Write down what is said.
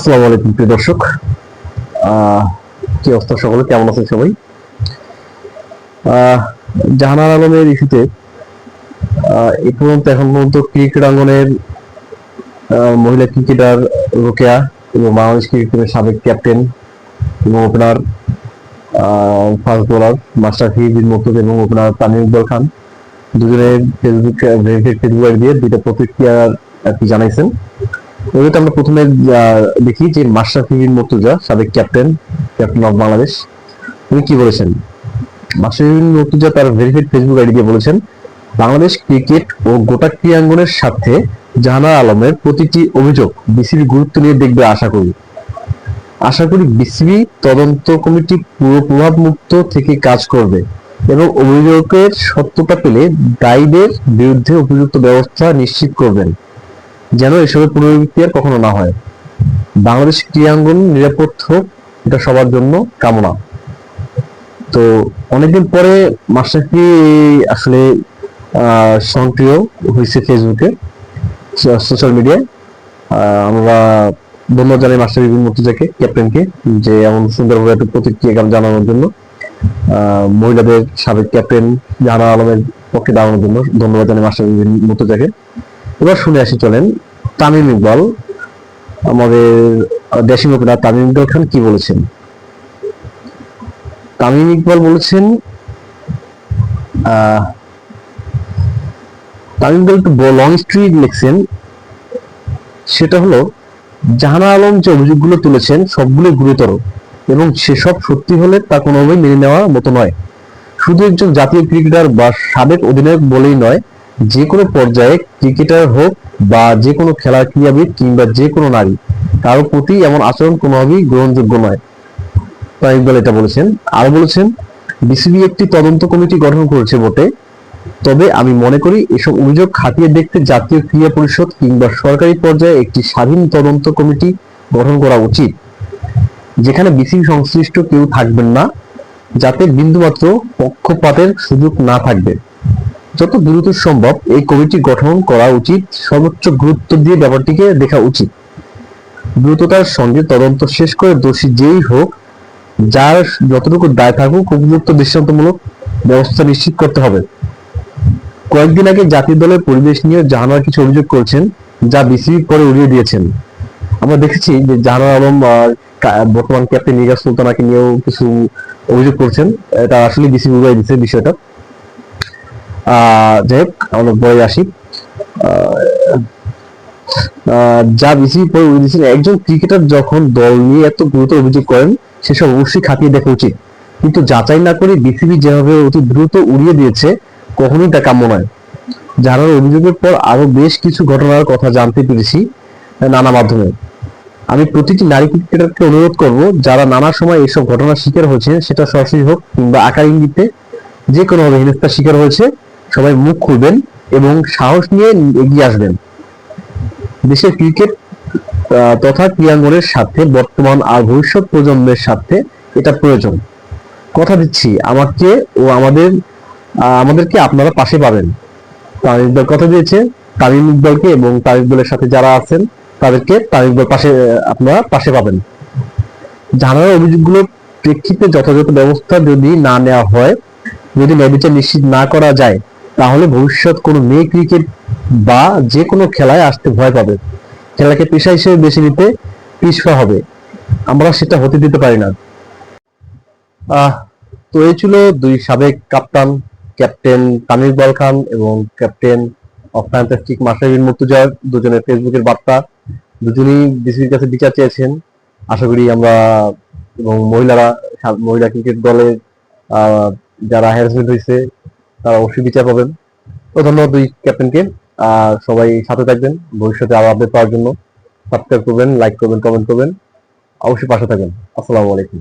আসসালামু আলাইকুম, প্রিয় দর্শক। কি অবস্থা সকলে? কেমন আছেন সবাই? জাহানার আলমের ইস্যুতে এই পর্যন্ত এখন পর্যন্ত ক্রিকেট আঙ্গনের মহিলা ক্রিকেটার রোকেয়া এবং বাংলাদেশ ক্রিকেট টিমের সাবেক ক্যাপ্টেন এবং ওপেনার ফাস্ট বোলার মাস্টার ফিজিন মুক্তদ এবং ওপেনার তামিম ইকবাল খান দুজনের ফেসবুক ফেসবুক দিয়ে দুইটা প্রতিক্রিয়া আর কি জানাইছেন। ওইটা আমরা প্রথমে দেখি যে মাশরাফিবিন মুর্তজা, সাবেক ক্যাপ্টেন ক্যাপ্টেন অফ বাংলাদেশ, উনি কি বলেছেন? মাশরাফিবিন মুর্তজা তার ভেরিফাইড ফেসবুক আইডি দিয়ে বলেছেন, বাংলাদেশ ক্রিকেট ও গোটা ক্রীড়াঙ্গনের সাথে জাহানার আলমের প্রতিটি অভিযোগ বিসিবি গুরুত্ব নিয়ে দেখবে আশা করি। আশা করি বিসিবি তদন্ত কমিটি পুরো প্রভাব মুক্ত থেকে কাজ করবে এবং অভিযোগের সত্যতা পেলে দায়ীদের বিরুদ্ধে উপযুক্ত ব্যবস্থা নিশ্চিত করবেন। যেন এসবের পুনরাবৃত্তি আর কখনো না হয়। বাংলাদেশ ক্রীড়াঙ্গন নিরাপদ হোক এটা সবার জন্য কামনা। তো অনেকদিন পরে মাস্টারফি আসলে সক্রিয় হয়েছে ফেসবুকে, সোশ্যাল মিডিয়ায়। আমরা ধন্যবাদ জানাই মাস্টার বিপিন ক্যাপ্টেনকে, যে এমন সুন্দরভাবে একটা প্রতিক্রিয়া জানানোর জন্য। মহিলাদের সাবেক ক্যাপ্টেন জাহানা আলমের পক্ষে দাঁড়ানোর জন্য ধন্যবাদ জানাই মাস্টার বিপিন এবার শুনে আসি, চলেন। তামিম ইকবাল, আমাদের দেশি ওপেনার তামিম ইকবাল খান কি বলেছেন? তামিম ইকবাল বলেছেন তামিম ইকবাল একটু লং স্ট্রিট লিখছেন। সেটা হলো, জাহানা আলম যে অভিযোগগুলো তুলেছেন, সবগুলো গুরুতর এবং সেসব সত্যি হলে তা কোনোভাবেই মেনে নেওয়ার মতো নয়। শুধু একজন জাতীয় ক্রিকেটার বা সাবেক অধিনায়ক বলেই নয় যে কোনো পর্যায়ে ক্রিকেটার হোক বা যে কোনো খেলার ক্রীড়াবিদ কিংবা যে কোনো নারী কারোর প্রতি এমন আচরণ কোনোভাবেই গ্রহণযোগ্য নয়। তাই ইকবাল এটা বলেছেন। আর বলেছেন, বিসিবি একটি তদন্ত কমিটি গঠন করেছে বটে। তবে আমি মনে করি এসব অভিযোগ খাতিয়ে দেখতে জাতীয় ক্রীড়া পরিষদ কিংবা সরকারি পর্যায়ে একটি স্বাধীন তদন্ত কমিটি গঠন করা উচিত, যেখানে বিসিবি সংশ্লিষ্ট কেউ থাকবেন না, যাতে বিন্দুমাত্র পক্ষপাতের সুযোগ না থাকবে। যত দ্রুত সম্ভব এই কমিটি গঠন করা উচিত, সর্বোচ্চ গুরুত্ব দিয়ে ব্যাপারটিকে দেখা উচিত। দ্রুততার সঙ্গে তদন্ত শেষ করে দোষী যেই হোক, যার যতটুকু দায় থাকুক, উপযুক্ত দৃষ্টান্তমূলক ব্যবস্থা নিশ্চিত করতে হবে। কয়েকদিন আগে জাতীয় দলের পরিবেশ নিয়ে জাহানার কিছু অভিযোগ করেছেন, যা বিসিবি পরে উড়িয়ে দিয়েছেন। আমরা দেখেছি যে জাহানার আলম বর্তমান ক্যাপ্টেন নিগার সুলতানাকে নিয়েও কিছু অভিযোগ করছেন। এটা আসলে বিসিবি উড়িয়ে দিচ্ছে বিষয়টা। যাই আমরা পরে আসি যা বিসিবি পরে দিয়েছেন, একজন ক্রিকেটার যখন দল নিয়ে এত গুরুতর অভিযোগ করেন, সেসব অবশ্যই খাতিয়ে দেখা উচিত। কিন্তু যাচাই না করে বিসিবি যেভাবে অতি দ্রুত উড়িয়ে দিয়েছে, কখনোই তা কাম্য নয়। জানার অভিযোগের পর আরও বেশ কিছু ঘটনার কথা জানতে পেরেছি নানা মাধ্যমে। আমি প্রতিটি নারী ক্রিকেটারকে অনুরোধ করব, যারা নানা সময় এসব ঘটনার শিকার হয়েছে সেটা সরাসরি হোক কিংবা আকার ইঙ্গিতে যে কোনোভাবে হেনস্থার শিকার হয়েছে সবাই মুখ খুলবেন এবং সাহস নিয়ে এগিয়ে আসবেন। দেশের ক্রিকেট তথা ক্রীড়াঙ্গনের সাথে বর্তমান আর ভবিষ্যৎ প্রজন্মের সাথে এটা প্রয়োজন। কথা দিচ্ছি, আমাকে ও আমাদের আমাদেরকে আপনারা পাশে পাবেন। তামিম ইকবাল কথা দিয়েছে, তামিম ইকবালকে এবং তামিম ইকবালের সাথে যারা আছেন, তাদেরকে তামিম ইকবাল পাশে, আপনারা পাশে পাবেন। জানার অভিযোগগুলোর প্রেক্ষিতে যথাযথ ব্যবস্থা যদি না নেওয়া হয়, যদি ন্যায়বিচার নিশ্চিত না করা যায় তাহলে ভবিষ্যৎ কোনো মেয়ে ক্রিকেট বা যে কোনো খেলায় আসতে ভয় পাবে। খেলাকে পেশা হিসেবে বেছে নিতে পিছপা হবে। আমরা সেটা হতে দিতে পারি না। তো এই ছিল দুই সাবেক কাপ্তান ক্যাপ্টেন তামিম ইকবাল খান এবং ক্যাপ্টেন অফ ফ্যান্টাস্টিক মাসাবিন মুর্তুজার। দুজনের ফেসবুকের বার্তা। দুজনেই বিসিবির কাছে বিচার চেয়েছেন। আশা করি আমরা এবং মহিলারা মহিলা ক্রিকেট আহ, যারা হ্যারাসমেন্ট হয়েছে তারা অবশ্যই বিচার পাবেন। তো ধন্যবাদ দুই ক্যাপ্টেনকে আর সবাই সাথে থাকবেন, ভবিষ্যতে আরও আপডেট পাওয়ার জন্য। সাবস্ক্রাইব করবেন লাইক করবেন কমেন্ট করবেন। অবশ্যই পাশে থাকবেন। আসসালামু আলাইকুম।